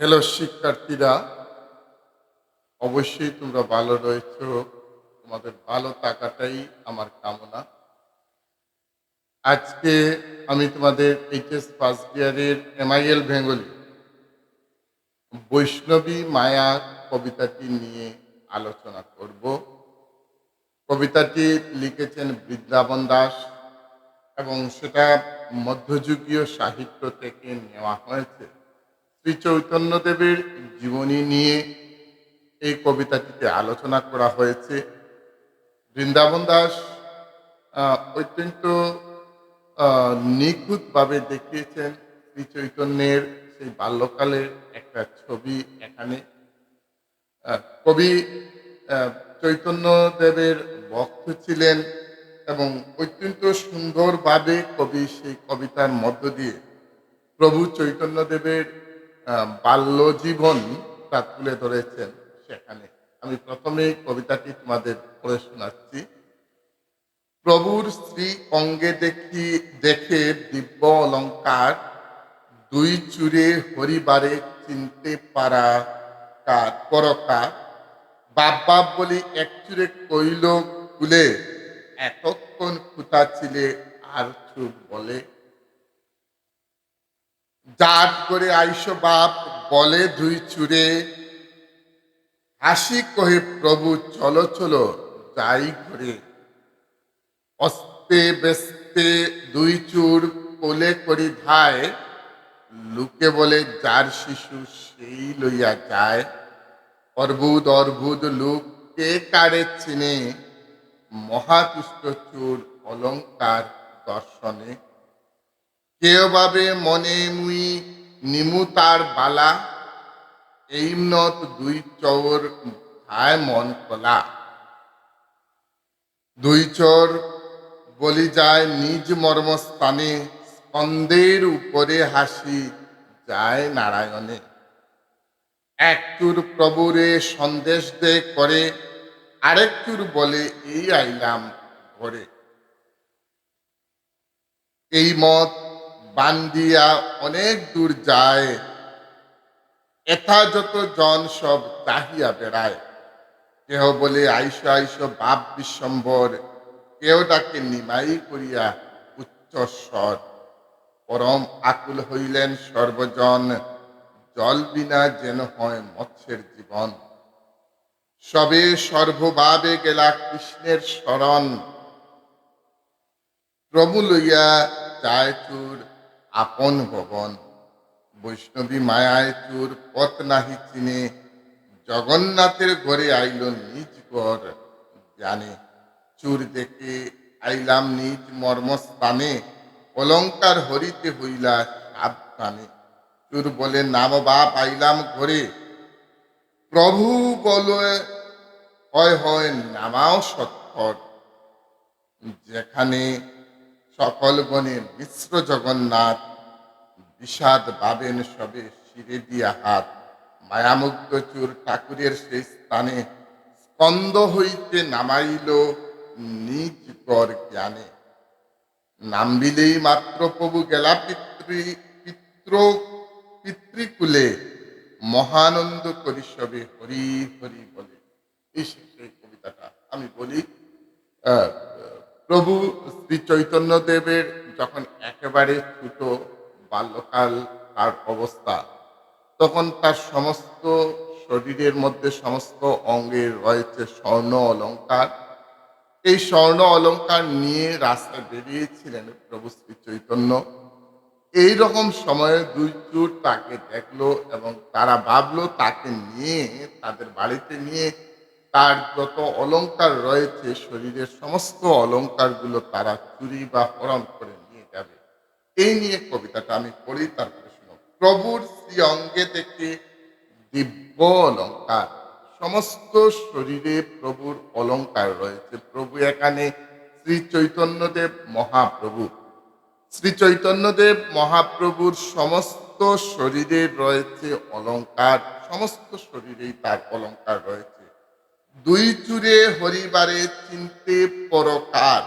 Hello শিক্ষার্থীরা। অবশ্যই তোমরা ভালো রয়েছ। তোমাদের ভালো থাকাটাই আমার কামনা। আজকে আমি তোমাদের এইচএস ফার্স্ট ইয়ারের এমআইএল বেঙ্গলি বৈষ্ণবী মায়া কবিতাটি নিয়ে আলোচনা করব। কবিতাটি লিখেছেন বৃন্দাবন দাস এবং সেটা মধ্যযুগীয় সাহিত্য থেকে নেওয়া হয়েছে। শ্রী চৈতন্যদেবের জীবনী নিয়ে এই কবিতাটিতে আলোচনা করা হয়েছে। বৃন্দাবন দাস অত্যন্ত নিখুঁতভাবে দেখিয়েছেন শ্রী চৈতন্যের সেই বাল্যকালের একটা ছবি এখানে। কবি আহ, চৈতন্যদেবের ভক্ত ছিলেন এবং অত্যন্ত সুন্দরভাবে কবি সেই কবিতার মধ্য দিয়ে প্রভু চৈতন্যদেবের আহ, বাল্য জীবন তা তুলে ধরেছেন সেখানে। আমি প্রথমে কবিতাটি তোমাদের পড়ে শোনাচ্ছি। প্রভুর স্ত্রী অঙ্গে দেখি, দেখে দিব্য অলঙ্কার, দুই চুরে হরিবারে চিনতে পারা কার পরকার বাপ বাপ বলি এক চুরে কইল কুলে, এতক্ষণ খুতা ছিলে আর চুপ বলে। জাট করে আইসো বাপ, বলে দুই চুরে হাসি কহে, প্রভু, চলো চলো, যাই ঘরে। অস্তে বেস্তে দুই চুর কোলে করি ধায়। লোকে বলে, যার শিশু সেই লইয়া যায়। অর্বুদ অর্বুদ, লোক কে কারে চিনে? মহাতুষ্ট চুর অলঙ্কার দর্শনে কেউ ভাবে মনে মুই নিমু তার বালা এই নত দুই চৌর হায় মন কলা। দুই চোর বলি যায় নিজ মর্মস্থানে স্কন্দের উপরে হাসি যায় নারায়ণে। এক চুর প্রভুরে সন্দেশ দে করে আরেক চুর বলে এই আইলাম ঘরে। এই মত বান্দিয়া অনেক দূর যায়। এথা যত জন সব চাহিয়া বেড়ায়। কেহ বলে, আইস আইস, বাপ বিশ্বম্বর। কেউ ডাকে, নিমাই করিয়া উচ্চ স্বর। পরম আকুল হইলেন সর্বজন, জল বিনা যেন হয় মৎস্যের জীবন। সবে সর্বভাবে গেলা কৃষ্ণের শরণ প্রভু লইয়া যায় চুর আপন ভবন। বৈষ্ণবী মায়ায় চুর পথ নাহি চিনে। জগন্নাথের ঘরে আইল নিজ ঘর। জানে, চুর দেখে আইলাম নিজ মর্মস্থানে। অলঙ্কার হরিতে হইলা সাবধানে চুর বলে, নাম বাপ, আইলাম ঘরে। প্রভু বলে, হয় হয়, নামাও সত্তর যেখানে সকল গণের মিশ্র জগন্নাথ, বিষাদ ভাবেন সবে শিরে দিয়া হাত। মায়ামুগ্ধ চুর ঠাকুরের সেই স্থানে স্কন্দ হইতে নামাইল নিজ গর জ্ঞানে। নামবিলেই মাত্র প্রভু গেলা পিতৃ পিতৃ পিতৃকুলে। মহানন্দ করি সবে হরি হরি বলে। এই কবিতাটা আমি বলি প্রভু শ্রী চৈতন্য দেবের যখন একেবারে ছোট বাল্যকাল তার অবস্থা, তখন তার সমস্ত শরীরের মধ্যে সমস্ত অঙ্গে রয়েছে স্বর্ণ অলংকার এই স্বর্ণ অলংকার নিয়ে রাস্তায় বেরিয়েছিলেন প্রভু শ্রী চৈতন্য। এই রকম সময়ে দুই চুর তাকে দেখল এবং তারা ভাবলো তাকে নিয়ে, তাদের বাড়িতে নিয়ে তার যত অলঙ্কার রয়েছে, শরীরের সমস্ত অলংকারগুলো তারা চুরি বা হরণ করে নিয়ে যাবে। এই নিয়ে কবিতাটা আমি পড়ি, তারপরে শুনো। প্রভুর শ্রী অঙ্গে থেকে দিব্য অলঙ্কার সমস্ত শরীরে প্রভুর অলঙ্কার রয়েছে। প্রভু এখানে শ্রী চৈতন্যদেব মহাপ্রভু। শ্রী চৈতন্যদেব মহাপ্রভুর সমস্ত শরীরে রয়েছে অলঙ্কার সমস্ত শরীরেই তার অলঙ্কার রয়েছে। দুই চুরে হরিবারে চিনতে পরকার।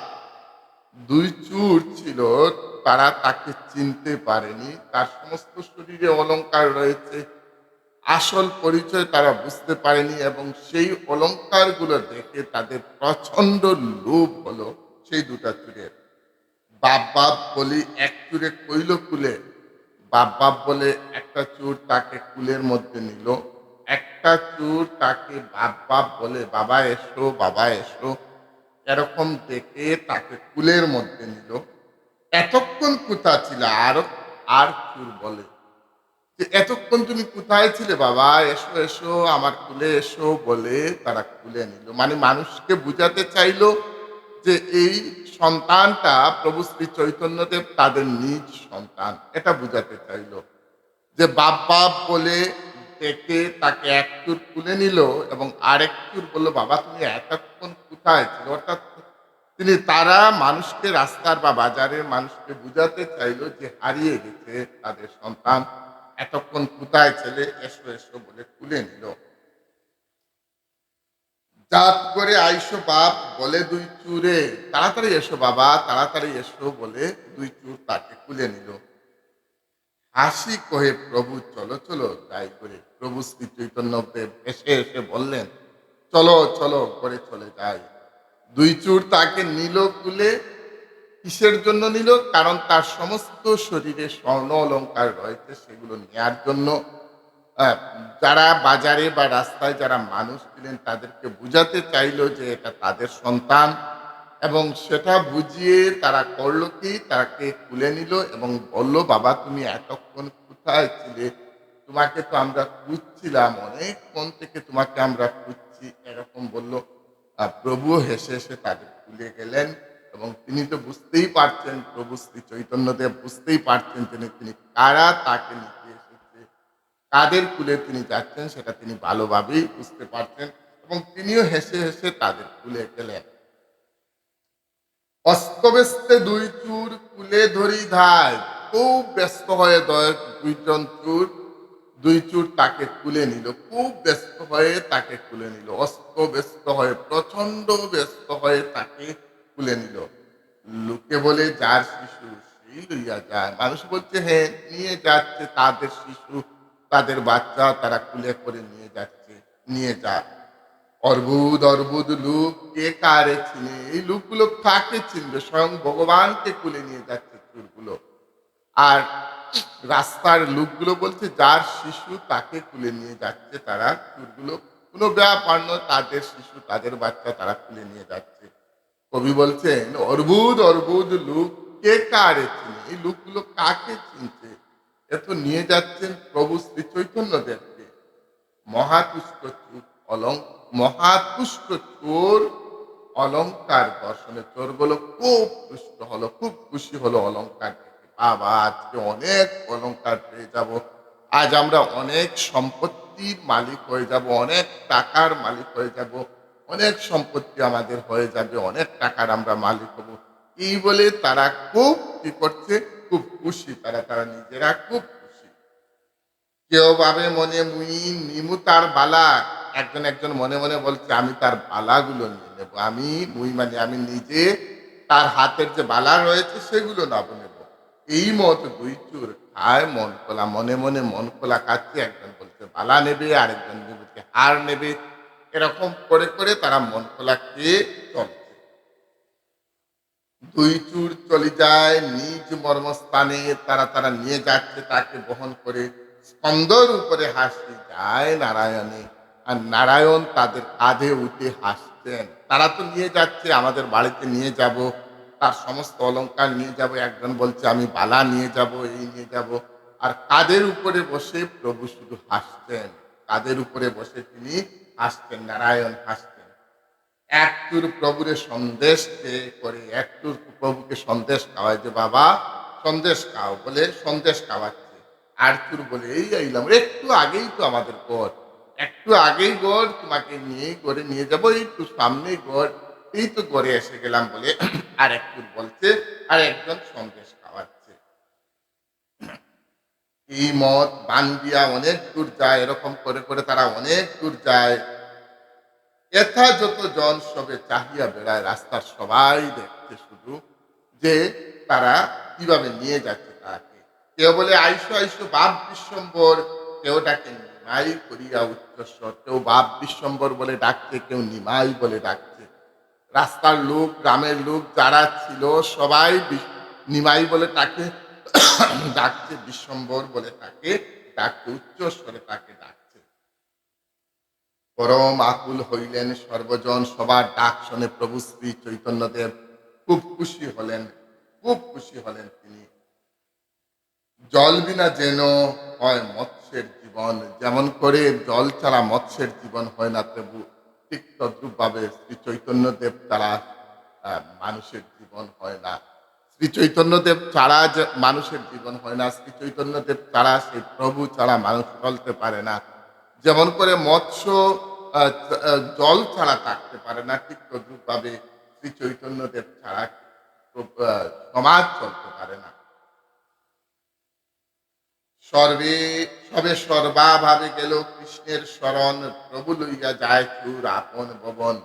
দুই চুর ছিল, তারা তাকে চিনতে পারেনি। তার সমস্ত শরীরে অলংকার রয়েছে। আসল পরিচয় তারা বুঝতে পারেনি এবং সেই অলংকারগুলো দেখে তাদের প্রচণ্ড লোভ হলো সেই দুটা চুরের। বাপ বাপ বলি, এক চুরে কইল কুলে। বাপ বাপ বলে, একটা চুর তাকে কুলের মধ্যে নিল। একটা চুর তাকে বাপ বাপ বলে, বাবা এসো বাবা এসো। এরকম দেখে তাকে কুলের মধ্যে নিল। এতক্ষণ কোথা ছিল? আর আর চুর বলে। যে এতক্ষণ তুমি কোথায় ছিলে? বাবা এসো এসো, আমার কুলে এসো বলে তারা কুলে নিল। মানে মানুষকে বুঝাতে চাইলো যে এই সন্তানটা প্রভু শ্রী চৈতন্যদেব তাদের নিজ সন্তান। এটা বুঝাতে চাইলো যে বাপ বাপ বলে ডেকে তাকে এক চুর তুলে নিল এবং আরেক চুর বলল, বাবা, তুমি এতক্ষণ কোথায় ছিল? অর্থাৎ তিনি তারা মানুষকে, রাস্তার বা বাজারের মানুষকে বুঝাতে চাইলো যে হারিয়ে গেছে তাদের সন্তান। এতক্ষণ কোথায় ছেলে? এসো এসো বলে তুলে নিল। জাত করে আইসো বাপ বলে দুই চুরে তাড়াতাড়ি এসো বাবা, তাড়াতাড়ি এসো বলে দুই চুর তাকে কুলে নিল। হাসি কহে, প্রভু, চলো চলো তাই করে প্রভু শ্রী চৈতন্যদেব এসে এসে বললেন, চলো চলো করে চলে যাই। দুই চুর তাকে নিল কুলে কিসের জন্য নিল? কারণ তার সমস্ত শরীরে স্বর্ণ অলঙ্কার রয়েছে সেগুলো নেয়ার জন্য। যারা বাজারে বা রাস্তায় যারা মানুষ ছিলেন, তাদেরকে বুঝাতে চাইলো যে এটা তাদের সন্তান। এবং সেটা বুঝিয়ে তারা করল কি? তাকে তুলে নিল এবং বলল, বাবা, তুমি এতক্ষণ কোথায় ছিলে? তোমাকে তো আমরা খুঁজছিলাম অনেকক্ষণ থেকে তোমাকে আমরা খুঁজছি, এরকম বলল। প্রভু হেসে হেসে তাদের তুলে গেলেন এবং তিনি তো বুঝতেই পারছেন, প্রভু শ্রী চৈতন্যদেব বুঝতেই পারছেন তিনি তিনি কারা তাকে নিতে এসেছে, কাদের কুলে তিনি যাচ্ছেন সেটা তিনি ভালোভাবেই বুঝতে পারছেন এবং তিনিও হেসে হেসে তাদের কুলে গেলেন। অস্তব্যস্তে দুই চুর কুলে ধরি ধায়, খুব ব্যস্ত হয়ে দয় দুইজন চুর দুই চুর তাকে তুলে নিল, খুব ব্যস্ত হয়ে তাকে কুলে নিল, অস্ত ব্যস্ত হয়ে প্রচণ্ড ব্যস্ত হয়ে তাকে তুলে নিল। লোকে বলে, যার শিশু সেই লইয়া যায়। মানুষ বলছে হ্যাঁ নিয়ে যাচ্ছে তাদের শিশু, তাদের বাচ্চা তারা কুলে করে নিয়ে যাচ্ছে, নিয়ে যা। অর্বুদ অর্বুদ, লুক কে কারে চিনে? এই লুকগুলো কাকে চিনবে? স্বয়ং ভগবানকে কুলে নিয়ে যাচ্ছে চুরগুলো আর রাস্তার লোকগুলো বলছে, যার শিশু তাকে তুলে নিয়ে যাচ্ছে তারা, চুরগুলো। কোনো ব্যাপার নয়, তাদের শিশু, তাদের বাচ্চা তারা তুলে নিয়ে যাচ্ছে। কবি বলছেন, অর্বুদ অর্বুদ লুক কে কারে চিনে? এই লোকগুলো কাকে চিনছে? এত নিয়ে যাচ্ছেন প্রভু শ্রী চৈতন্য দেবকে মহাতুষ্ট চুপ অলং মহাতুষ্ট চোর অলঙ্কার দর্শনে চোরগুলো খুব তুষ্ট হলো, খুব খুশি হলো অলংকার দেখে বাবা আজকে অনেক অলংকার পেয়ে যাব। আজ আমরা অনেক সম্পত্তির মালিক হয়ে যাব, অনেক টাকার মালিক হয়ে যাব, অনেক সম্পত্তি আমাদের হয়ে যাবে, অনেক টাকার আমরা মালিক হব। এই বলে তারা খুব কি করছে? খুব খুশি, তারা তারা নিজেরা খুব খুশি। কেউ ভাবে মনে মুই নিমু তার বালা। একজন একজন মনে মনে বলছে, আমি তার বালাগুলো নিয়ে নেব। আমি মুই মানে আমি নিজে তার হাতের যে বালা রয়েছে সেগুলো নেব নেব এই মত দুই চুর খায় মন খোলা, মনে মনে মন খোলা খাচ্ছে একজন বলছে, বালা নেবে, আরেকজন বলছে, হার নেবে। এরকম করে করে তারা মন খোলা খেয়ে চলছে। দুই চুর চলে যায়, নিজ মর্মস্থানে তারা তারা নিয়ে যাচ্ছে তাকে বহন করে। স্কন্দর উপরে হাসি যায় নারায়ণে, আর নারায়ণ তাদের কাঁধে উঠে হাসছেন। তারা তো নিয়ে যাচ্ছে, আমাদের বাড়িতে নিয়ে যাব। তার সমস্ত অলংকার নিয়ে যাব। একজন বলছে, আমি বালা নিয়ে যাব, এই নিয়ে যাব। আর কাদের উপরে বসে প্রভু শুধু হাসতেন কাদের উপরে বসে তিনি হাসতেন নারায়ণ হাসছেন। একটুর প্রভুরে সন্দেশ করে একটুর প্রভুকে সন্দেশ খাওয়ায় যে, বাবা, সন্দেশ খাও। বলে সন্দেশ খাওয়াচ্ছে। আরতুর বলে, এই আইলাম, একটু আগেই তো আমাদের গড়। একটু আগেই গড় তোমাকে নিয়ে গড়ে নিয়ে যাব, একটু সামনেই গড়। এই তো গড়ে এসে গেলাম, বলে আর একটু বলছে আর একজন সন্দেশ খাওয়াচ্ছে। এই মত বান দিয়া অনেক দূর যায়, এরকম করে করে তারা অনেক দূর যায়। এথা যত জন সবে চাহিয়া বেড়ায়, রাস্তার সবাই দেখছে শুধু যে তারা কীভাবে নিয়ে যাচ্ছে তাকে। কেউ বলে, আইসো আইসো, বাপ বিশ্বম্বর। কেউ ডাকে, নিমাই করিয়া উচ্চস্বর। কেউ, বাপ বিশ্বম্বর বলে ডাকছে। কেউ, নিমাই বলে ডাকছে। রাস্তার লোক, গ্রামের লোক যারা ছিল, সবাই নিমাই বলে তাকে ডাকছে, বিশ্বম্বর বলে তাকে ডাকছে উচ্চস্বরে তাকে ডাকছে। পরম আকুল হইলেন সর্বজন, সবার ডাক শুনে প্রভু শ্রী চৈতন্যদেব খুব খুশি হলেন, খুব খুশি হলেন তিনি। জল বিনা যেন হয় মৎস্যের জীবন, যেমন করে জল ছাড়া মৎস্যের জীবন হয় না প্রভু। ঠিক তদ্রুপ ভাবে শ্রী চৈতন্যদেব আহ, মানুষের জীবন হয় না। শ্রী চৈতন্যদেব ছাড়া যে মানুষের জীবন হয় না। শ্রী চৈতন্যদেব ছাড়া সেই প্রভু ছাড়া মানুষ চলতে পারে না। যেমন করে মৎস্য জল ছাড়া থাকতে পারে না ঠিক তদ্রুপ ভাবে শ্রী চৈতন্যদেব ছাড়া সমাজ চলতে পারে না। সর্বে, সবে সর্বাভাবে গেল কৃষ্ণের শরণ, প্রভু লইয়া যায় চুর আপন ভবন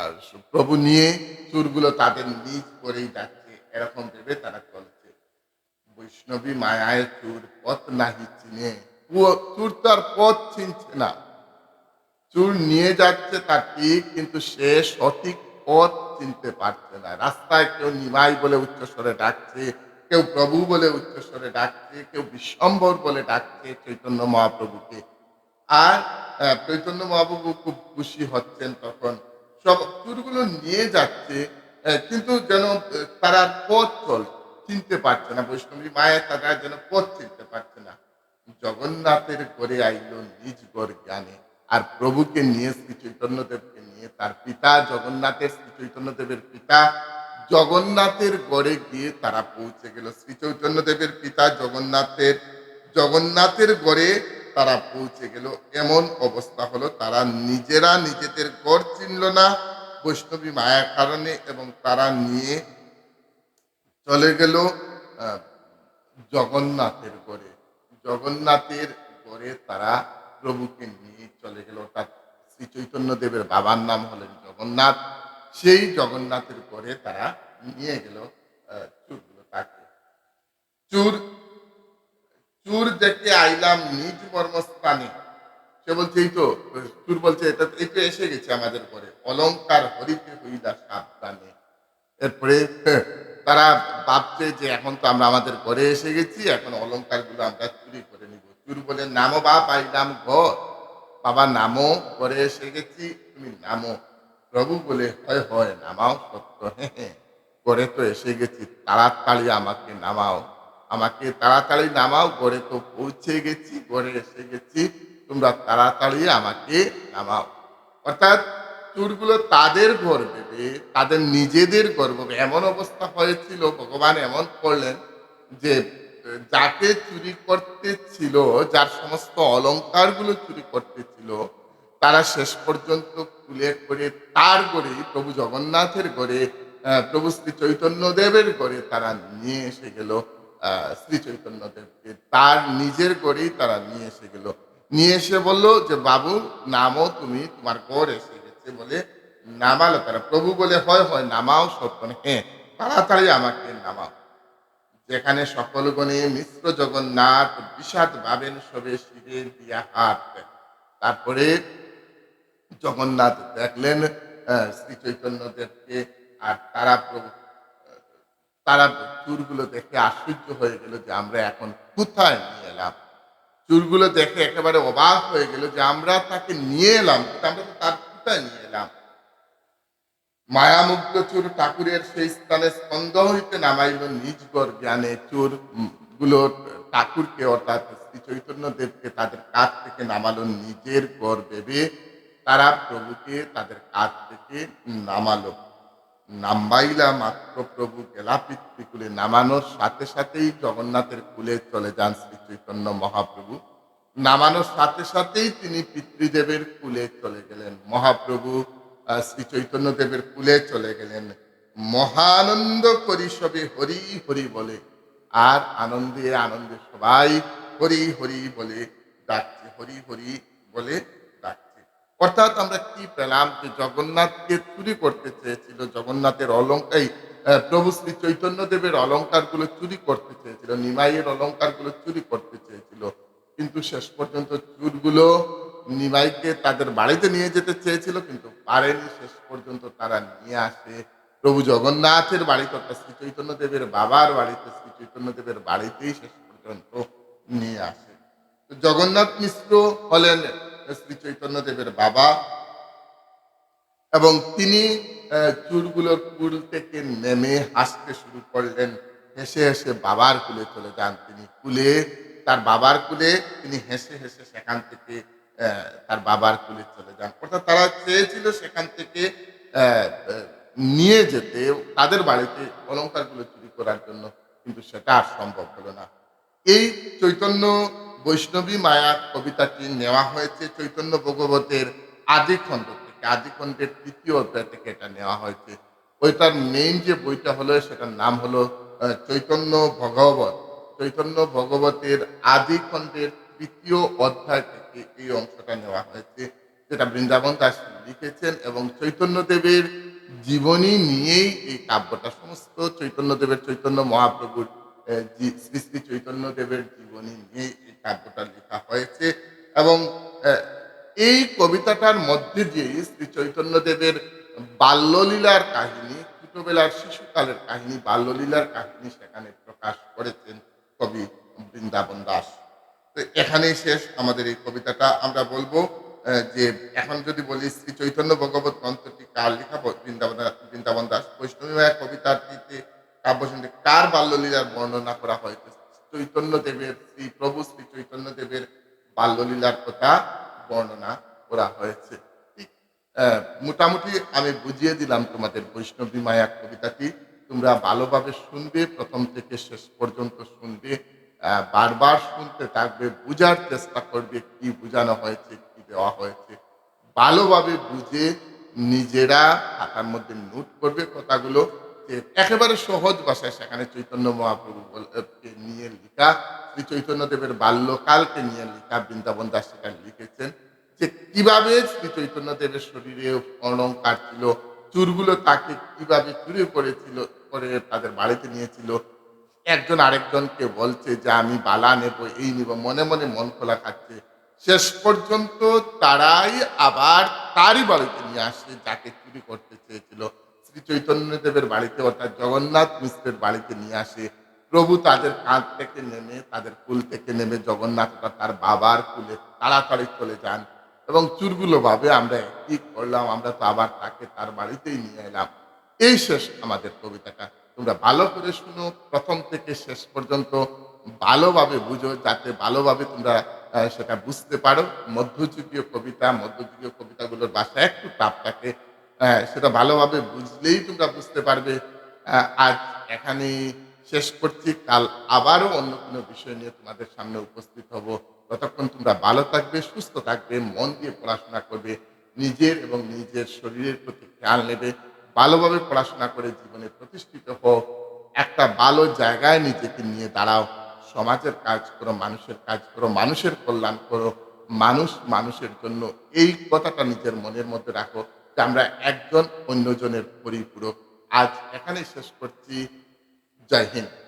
আর প্রভু নিয়ে চুরগুলো তাদের নিজ করেই যাচ্ছে, এরকম ভেবে তারা চলছে। বৈষ্ণবী মায়ায় চুর পথ নাহি চিনে চুর তার পথ চিনছে না। চুর নিয়ে যাচ্ছে তার ঠিক, কিন্তু সে সঠিক পথ চিনতে পারছে না। রাস্তায় কেউ নিমাই বলে উচ্চস্বরে ডাকছে কেউ প্রভু বলে উচ্চস্বরে ডাকছে, কেউ বিশ্বম্বর বলে ডাকছে চৈতন্য মহাপ্রভুকে। আর চৈতন্য মহাপ্রভু খুব খুশি হচ্ছেন তখন। সব চুরগুলো নিয়ে যাচ্ছে কিন্তু যেন তারা পথ চল চিনতে পারছে না। বৈষ্ণবী মায়ের তারা যেন পথ চিনতে পারছে না। জগন্নাথের করে আইলো নিজ গর জ্ঞানে। আর প্রভুকে নিয়ে শ্রী চৈতন্যদেবকে নিয়ে তার পিতা, জগন্নাথের শ্রী চৈতন্যদেবের পিতা জগন্নাথের গড়ে গিয়ে তারা পৌঁছে গেল। শ্রী চৈতন্যদেবের পিতা জগন্নাথের জগন্নাথের গড়ে তারা পৌঁছে গেল। এমন অবস্থা হলো, তারা নিজেরা নিজেদের গড় চিনল না, বৈষ্ণবী মায়ার কারণে এবং তারা নিয়ে চলে গেল জগন্নাথের গড়ে জগন্নাথের গড়ে তারা প্রভুকে নিয়ে চলে গেল। অর্থাৎ শ্রী চৈতন্য দেবের বাবার নাম হলেন জগন্নাথ। সেই জগন্নাথের পরে তারা নিয়ে গেল চুরগুলো তাকে। চুর চুর দেখে আইলাম নিজ মর্মস্থানে সে বলছে এই তো চুর বলছে এটা এই তো এসে গেছে আমাদের পরে। অলংকার হরিতে হইলা সাবধানে। এরপরে হ্যাঁ, তারা ভাবছে যে এখন তো আমরা আমাদের ঘরে এসে গেছি এখন অলংকারগুলো আমরা চুরি করে নিব। চুর বলে নামো বাপ আইলাম ঘর। বাবা নামো ঘরে এসে গেছি তুমি নামো। প্রভু বলে, হয় হয়, নামাও সত্য হ্যাঁ হ্যাঁ ঘরে তো এসে গেছি, তাড়াতাড়ি আমাকে নামাও। আমাকে তাড়াতাড়ি নামাও ঘরে তো পৌঁছে গেছি ঘরে এসে গেছি। তোমরা তাড়াতাড়ি আমাকে নামাও। অর্থাৎ চুরগুলো তাদের ঘর তাদের নিজেদের ঘর ভেবে এমন অবস্থা হয়েছিল, ভগবান এমন করলেন যে, যাকে চুরি করতে ছিল, যার সমস্ত অলঙ্কারগুলো চুরি করতে ছিল তারা শেষ পর্যন্ত খুলে করে তার গড়ে প্রভু জগন্নাথের আহ, প্রভু শ্রী চৈতন্য দেবের গড়ে তারা নিয়ে এসে গেল। শ্রী চৈতন্য দেবকে তার নিজের গড়েই তারা নিয়ে এসে গেল। নিয়ে এসে বলল যে বাবু নামো তুমি তোমার গড় এসে গেছে বলে নামালো তারা। প্রভু বলে হয় হয় নামাও সত্য হ্যাঁ তাড়াতাড়ি আমাকে নামাও। যেখানে সকল গণে মিশ্র জগন্নাথ বিষাদ ভাবেন সবে শিরে দিয়া হাত। তারপরে জগন্নাথ দেখলেন শ্রী চৈতন্য দেবকে আর তারা তারা চুরগুলো দেখে আশ্চর্য হয়ে গেল যে আমরা এখন কোথায় নিয়ে এলাম। চুরগুলো দেখে একেবারে অবাক হয়ে গেল যে আমরা তাকে নিয়ে এলাম আমরা তো তার কোথায় নিয়ে এলাম? মায়ামুগ্ধ চুর ঠাকুরের সেই স্থানে স্কন্ধ হইতে নামাইল নিজ গর জ্ঞানে। চুরগুলো ঠাকুরকে, অর্থাৎ শ্রী চৈতন্য দেবকে তাদের কাছ থেকে নামালো, নিজের গর ভেবে তারা প্রভুকে তাদের কাছ থেকে নামালো। নাম্বাইলা মাত্র প্রভু গেলা পিতৃকুলে নামানোর সাথে সাথেই জগন্নাথের কুলে চলে যান শ্রী চৈতন্য মহাপ্রভু। নামানোর সাথে সাথেই তিনি পিতৃদেবের কুলে চলে গেলেন। মহাপ্রভু শ্রী চৈতন্য দেবের কুলে চলে গেলেন। মহানন্দ করি সবে হরি হরি বলে, আর আনন্দে আনন্দে সবাই হরি হরি বলে, ডাকছে হরি হরি বলে অর্থাৎ আমরা কি পেলাম যে জগন্নাথকে চুরি করতে চেয়েছিল, জগন্নাথের অলঙ্কার প্রভু শ্রী চৈতন্য দেবের অলঙ্কারগুলো চুরি করতে চেয়েছিল, নিমাইয়ের অলঙ্কারগুলো চুরি করতে চেয়েছিল। কিন্তু শেষ পর্যন্ত চুরগুলো নিমাইকে তাদের বাড়িতে নিয়ে যেতে চেয়েছিল, কিন্তু পারেনি। শেষ পর্যন্ত তারা নিয়ে আসে প্রভু জগন্নাথের বাড়িতে, অর্থাৎ শ্রী চৈতন্য দেবের বাবার বাড়িতে, শ্রী চৈতন্য দেবের বাড়িতেই শেষ পর্যন্ত নিয়ে আসে। জগন্নাথ মিশ্র হলেন শ্রী চৈতন্য দেবের বাবা। এবং তিনি চুলগুলোর কুল থেকে নেমে হাসতে শুরু করলেন। হেসে হেসে বাবার কুলে চলে যান তিনি। কুলে, তার বাবার কুলে তিনি হেসে হেসে সেখান থেকে তার বাবার কুলে চলে যান। অর্থাৎ তারা চেয়েছিল সেখান থেকে নিয়ে যেতে, তাদের বাড়িতে অলঙ্কারগুলো চুরি করার জন্য। কিন্তু সেটা আর সম্ভব হলো না। এই চৈতন্য বৈষ্ণবী মায়া কবিতাটি নেওয়া হয়েছে চৈতন্য ভগবতের আদি খণ্ড থেকে। আদি খণ্ডের তৃতীয় অধ্যায় থেকে এটা নেওয়া হয়েছে। ওইটার মেইন যে বইটা হলো, সেটার নাম হলো চৈতন্য ভগবত। চৈতন্য ভগবতের আদি খণ্ডের তৃতীয় অধ্যায় থেকে এই অংশটা নেওয়া হয়েছে, যেটা বৃন্দাবন দাস লিখেছেন এবং চৈতন্যদেবের জীবনী নিয়েই এই কাব্যটা সমস্ত। চৈতন্যদেবের চৈতন্য মহাপ্রভুর শ্রী শ্রী চৈতন্য দেবের জীবনী নিয়ে এই কাব্যটা লেখা হয়েছে এবং এই কবিতাটার মধ্যে দিয়ে শ্রী চৈতন্য দেবের বাল্যলীলার কাহিনী, ছোটবেলার শিশুকালের কাহিনী, বাল্যলীলার কাহিনী সেখানে প্রকাশ করেছেন কবি বৃন্দাবন দাস। তো এখানেই শেষ আমাদের এই কবিতাটা। আমরা বলব যে এখন যদি বলি শ্রী চৈতন্য ভগবত গ্রন্থটি কার লেখা, বৃন্দাবন বৃন্দাবন দাস বৈষ্ণবী কবিতাটিতে কাব্যসন্ধে কার বাল্যলীলার বর্ণনা করা হয়েছে চৈতন্য দেবের শ্রী প্রভু শ্রী চৈতন্য দেবের বাল্যলীলার কথা বর্ণনা করা হয়েছে। মোটামুটি আমি বুঝিয়ে দিলাম তোমাদের বৈষ্ণবী মায়া কবিতাটি। তোমরা ভালোভাবে শুনবে, প্রথম থেকে শেষ পর্যন্ত শুনবে বারবার শুনতে থাকবে, বুঝার চেষ্টা করবে কি বোঝানো হয়েছে, কি দেওয়া হয়েছে। ভালোভাবে বুঝে নিজেরা খাতার মধ্যে নোট করবে কথাগুলো একেবারে সহজ ভাষায় সেখানে চৈতন্য মহাপ্রভু নিয়ে লেখা, শ্রী চৈতন্য দেবের বাল্যকালকে নিয়ে লেখা, বৃন্দাবন দাস সেখানে লিখেছেন যে কীভাবে শ্রী চৈতন্য দেবের শরীরে অলঙ্কার ছিল, চুরগুলো তাকে কীভাবে চুরি করেছিল, করে তাদের বাড়িতে নিয়েছিল। একজন আরেকজনকে বলছে যে, আমি বালা নেব, এই নিব। মনে মনে মন খোলা খাচ্ছে শেষ পর্যন্ত তারাই আবার তারই বাড়িতে নিয়ে আসে, যাকে চুরি করতে চেয়েছিল। শ্রী চৈতন্য দেবের বাড়িতে অর্থাৎ জগন্নাথ মিশ্রের বাড়িতে নিয়ে আসে। প্রভু তাদের কাঁধ থেকে নেমে, তাদের কুল থেকে নেমে জগন্নাথ তার বাবার কুলে তাড়াতাড়ি চলে যান এবং চুরগুলো ভাবে আমরা কি করলাম, আমরা তো আবার তাকে তার বাড়িতেই নিয়ে এলাম। এই শেষ আমাদের কবিতাটা। তোমরা ভালো করে শুনো, প্রথম থেকে শেষ পর্যন্ত ভালোভাবে বুঝো, যাতে ভালোভাবে তোমরা সেটা বুঝতে পারো। মধ্যযুগীয় কবিতা, মধ্যযুগীয় কবিতাগুলোর ভাষা একটু টাপ থাকে। আহ, সেটা ভালোভাবে বুঝলেই তোমরা বুঝতে পারবে। আজ এখানে শেষ করছি। কাল আবারও অন্য কোনো বিষয় নিয়ে তোমাদের সামনে উপস্থিত হব। ততক্ষণ তোমরা ভালো থাকবে সুস্থ থাকবে মন দিয়ে পড়াশোনা করবে নিজের এবং নিজের শরীরের প্রতি খেয়াল নেবে ভালোভাবে পড়াশোনা করে জীবনে প্রতিষ্ঠিত হোক। একটা ভালো জায়গায় নিজেকে নিয়ে দাঁড়াও। সমাজের কাজ করো মানুষের কাজ করো মানুষের কল্যাণ করো। মানুষ মানুষের জন্য এই কথাটা নিজের মনের মধ্যে রাখো। যে আমরা একজন অন্যজনের পরিপূরক। আজ এখানে শেষ করছি। জয় হিন্দ।